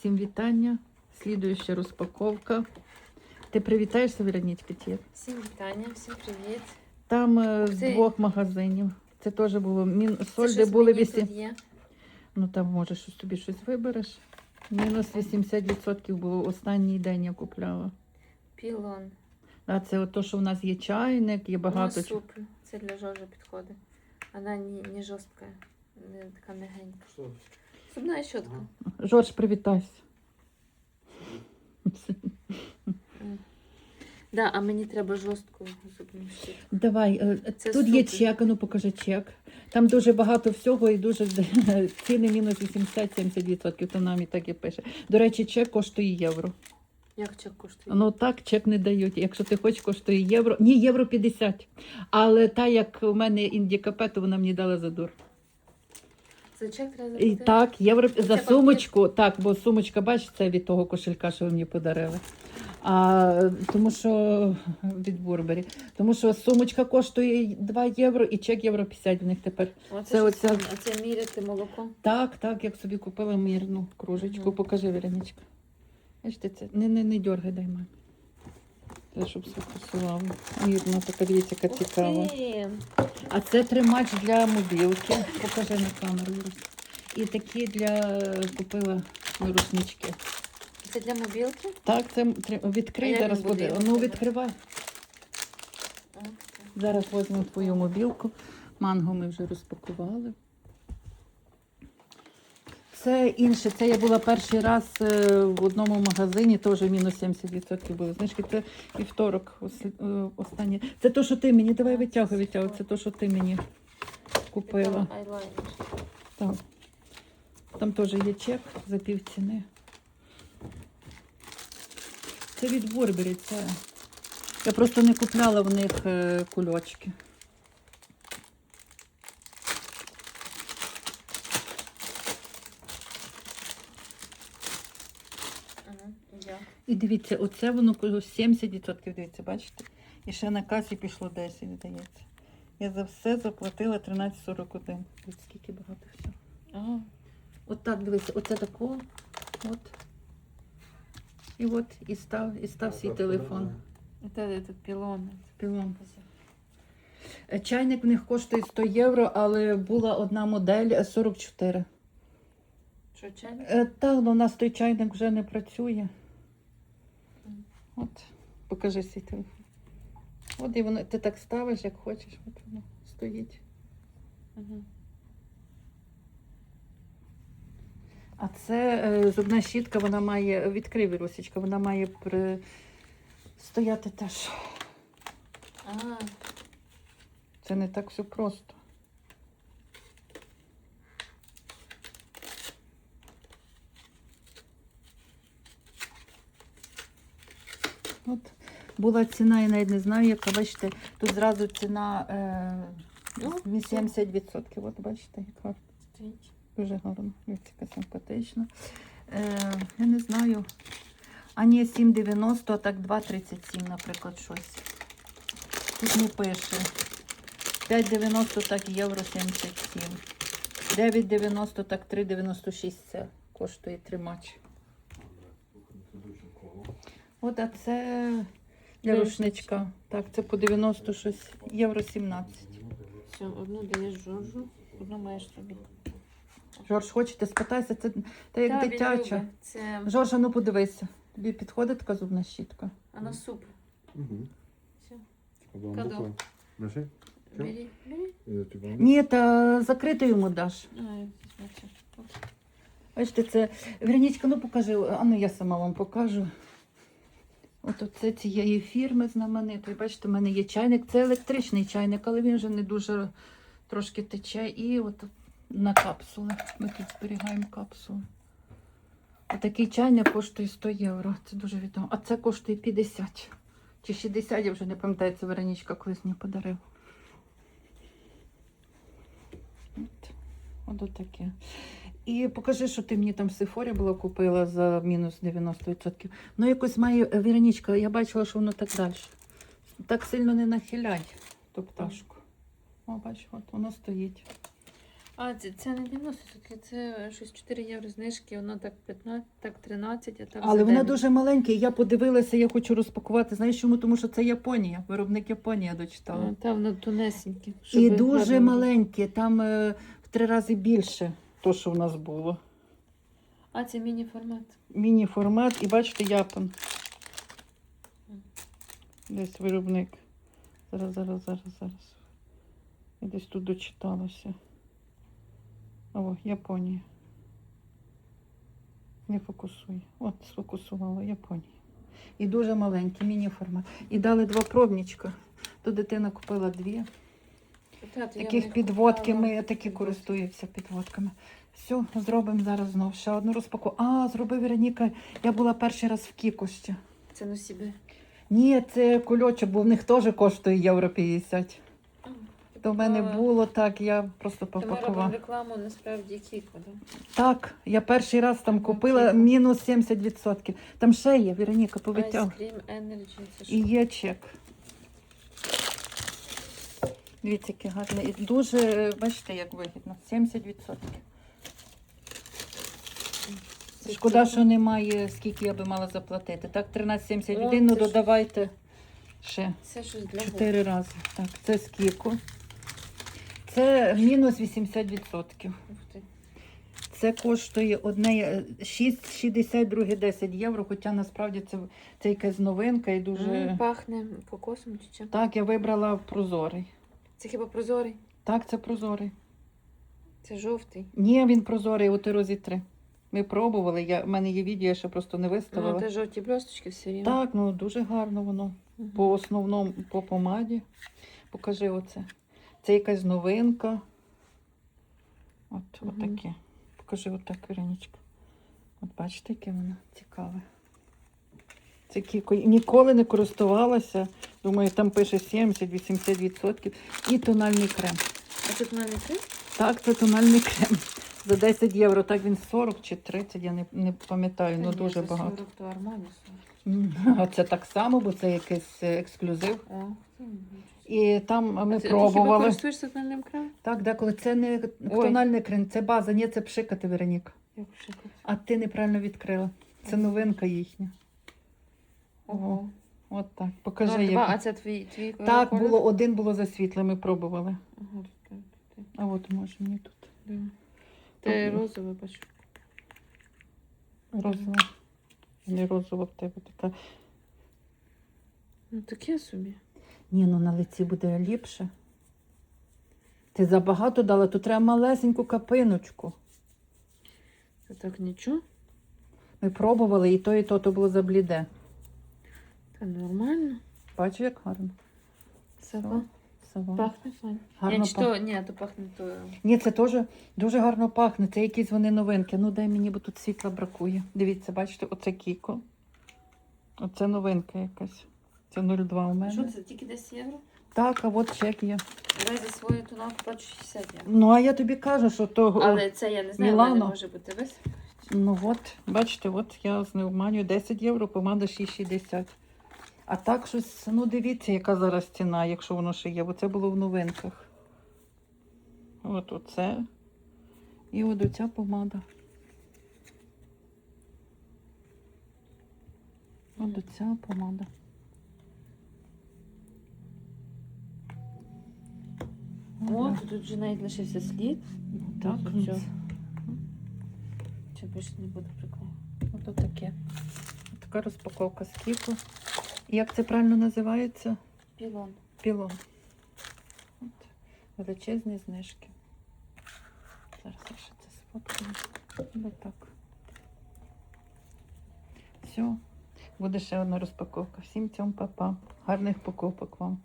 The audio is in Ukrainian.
Всім вітання. Слідуюча розпаковка. Ти привітаєшся, Вероничка, Тір? Всім вітання, всім привіт. Там е, з Це- двох магазинів. Це теж було мін... Це соль, де щось були мені вісім. є. Ну там може щось тобі щось вибереш. Мінус 80% було останній день я купляла. Пілон. А це от то, що в нас є чайник, є багато. Ну, чого. суп. Це для Жожи підходить. Вона не, не жорстка, не така мягенька. Зубна щотка. Жорж, привітайся. Да, а мені треба жорстку зубну щітку. Давай, е, Це тут є супер. чек, а ну покажи чек. Там дуже багато всього і дуже ціни мінус 80-70%, то нам і так і пише. До речі, чек коштує євро. Як чек коштує? Ну так, чек не дають. Якщо ти хочеш, коштує євро. Ні, євро 50. Але та, як у мене індікапе, то вона мені дала за дур. За чек треба І заплатити? так, євро Це за пакет? сумочку, так, бо сумочка, бачиш, це від того кошелька, що ви мені подарили. А, тому що від Бурбері. Тому що сумочка коштує 2 євро і чек євро 50 в них тепер. Оце це це оця- оця... Оце міряти молоко. Так, так, як собі купила мирну кружечку. Покажи, Вероничка. Бачите, це не, не, не дергай, дай мамі. Це щоб все посилало. Мірно, така дивіться, яка цікава. А це тримач для мобілки. Покажи на камеру. І такі для купила рушнички. Це для мобілки? Так, це відкрий зараз буде. Ну, відкривай. Зараз візьмемо твою мобілку. Манго ми вже розпакували. Це інше. Це я була перший раз е, в одному магазині, теж мінус 70% були знижки. Це вівторок е, останнє. Це то, що ти мені. Давай витягуй, витягуй. Це то, що ти мені купила. Так. Там теж є чек за пів ціни. Це від Бурбері, це. Я просто не купляла в них е, кульочки. Ага, дякую. І дивіться, оце воно 70%, дивіться, бачите? І ще на касі пішло 10, здається. Я за все заплатила 13,41. Дивіться, скільки багато всього. Ага. От так, дивіться, оце тако. От. І от, і став, і став свій телефон. Этот пілон. Пілон. Е, Чайник в них коштує 100 євро, але була одна модель е, 44. Що, чайник? Е, Та, але у нас той чайник вже не працює. От, покажи свій телефон. От і воно, ти так ставиш, як хочеш, от воно стоїть. Ага. А це е, зубна щітка, вона має, відкрий вірусечка, вона має при... стояти теж. А, Це не так все просто. От була ціна, я навіть не знаю, яка, бачите, тут зразу ціна е, Ну, 70%. От бачите, яка дуже гарна, Дивіться, яка симпатична. Е, я не знаю. А ні, 7,90, а так 2,37, наприклад, щось. Тут не пише. 5,90 так євро 77. 9,90 так 3,96 це коштує тримач. От, а це для рушничка. Так, це по 90 щось, євро 17. Все, одну даєш Жоржу, одну маєш собі. Жорж, хочете спитайся, це та як Та, він дитяча. любить. Це Жоржа, ну подивися. Тобі підходить така зубна щітка? а на суп. Mhm. Все. Tiens. бери, tu Ні, та закрито йому даш. Бачите, це. Веронічка, ну покажи, а ну я сама вам покажу. От оце цієї фірми знаменитої. Бачите, в мене є чайник. Це електричний чайник, але він вже не дуже трошки тече. І от на капсули. Ми тут зберігаємо капсули. Отакий чайник коштує 100 євро. Це дуже відомо. А це коштує 50 чи 60, я вже не пам'ятаю, це Веронічка колись мені подарив. От, от отаке. І покажи, що ти мені там в Сефорі була купила за мінус 90%. Ну, якось має е, Віронічка, я бачила, що воно так далі. Так сильно не нахиляй ту пташку. О, бач, от воно стоїть. А, це, це не 90 все-таки, це щось 4 євро знижки, воно так 15, так 13, а так Але за вона 9. дуже маленька. Я подивилася, я хочу розпакувати. Знаєш чому? Тому що це Японія, виробник Японія дочитала. А, Та воно тонесеньке. І щоб дуже гарно було. маленькі, там е, в три рази більше, то, що в нас було. А, це міні-формат. Міні-формат, і бачите, Япон. Десь виробник. Зараз, зараз, зараз, зараз. Я десь тут дочиталася. О, Японія. Не фокусує. От, сфокусувала Японія. І дуже маленький міні-формат. І дали два пробничка. То дитина купила дві. Таких них підводки, ми такі користуємося підводками. Все, зробимо зараз знову ще одну розпаковку. А, зробив Вероніка. Я була перший раз в Кікощі. Це ну собі. Ні, це кульочок, бо в них теж коштує євро 50. То в мене було так, я просто То ми рекламу насправді Кіко, да? Так, я перший раз там Ну, купила Кіко. мінус 70%. Там ще є, Вероніка, повитяг. Ice Cream Energy, це що? І є чек. Дивіться, який гарний. І дуже, бачите, як вигідно. 70%. Шкода, що немає, скільки я би мала заплатити. Так, 13,71, О, ну додавайте ще Це щось для 4 рази. Так, це скільки? Це мінус 80%. Ух ти. Це коштує одне е, 6,60, друге 10 євро, хоча насправді це, це якась новинка і дуже. Пахне кокосом чи чим? Так, я вибрала прозорий. Це хіба прозорий? Так, це прозорий. Це жовтий. Ні, він прозорий, от і розі 3. Ми пробували, я, в мене є відео, я ще просто не виставила. Ну, це жовті блісточки все рівно. Так, ну дуже гарно воно. Мгм. По основному, по помаді. Покажи оце. Це якась новинка. От, Мгм. отаке. Покажи отак, Веронічка. От бачите, яке воно цікаве. Це кіко. Ніколи не користувалася. Думаю, там пише 70-80%. І тональний крем. А тут навіть ти? Так, це тональний крем. За 10 євро. Так він 40 чи 30, я не, не пам'ятаю, ну ні, дуже багато. 40 то Армані 40. А це так само, бо це якийсь е, ексклюзив. О. І там ми А ти- Ти пробували. користуєшся тональним кремом? Так, деколи це не Ой. тональний крем, це база, ні, це пшикати, Вероніка. Як шикати. А ти неправильно відкрила. Це новинка їхня. Ого. От так. Покажи. Ну, два, а це твій, твій Так, колір? було один було за світле, ми пробували. Ага, тут, тут, тут, А от може мені тут да. Ти розовий бачу. розова. Не розова в тебе така. Ну таке собі. Ні, ну на лиці буде ліпше. Ти забагато дала, то треба малесеньку капиночку. Це так нічого. Ми пробували і то, і то, то було забліде. Та нормально. Бачиш, як гарно. Сава. Сава. Пахне файн. Гарно Ні, чи пахне. то, ні, то пахне то. Ні, це теж дуже гарно пахне. Це якісь вони новинки. Ну дай мені, бо тут світла бракує. Дивіться, бачите, оце кіко. Оце новинка якась. Це 0,2 у мене. Що це, тільки 10 євро? Так, а от чек є. Я зі свою тоналку плачу 60 євро. Ну, а я тобі кажу, що то. Але це я не знаю, вона не Мілано. може бути вис. Ну от, бачите, от я з необманюю 10 євро, помада 6,60. А так щось, ну дивіться, яка зараз ціна, якщо воно ще є, бо це було в новинках. От оце. І от оця помада. От оця помада. О, тут вже навіть лишився слід. так. ну, Все. Чи більше не буду приклею. Ото таке. Така розпаковка з кіку. Як це правильно називається? Пілон. Пілон. От. Величезні знижки. Зараз я ще це сфоткаю. Ось так. Все. Буде ще одна розпаковка. Всім цьому папа. Гарних покупок вам.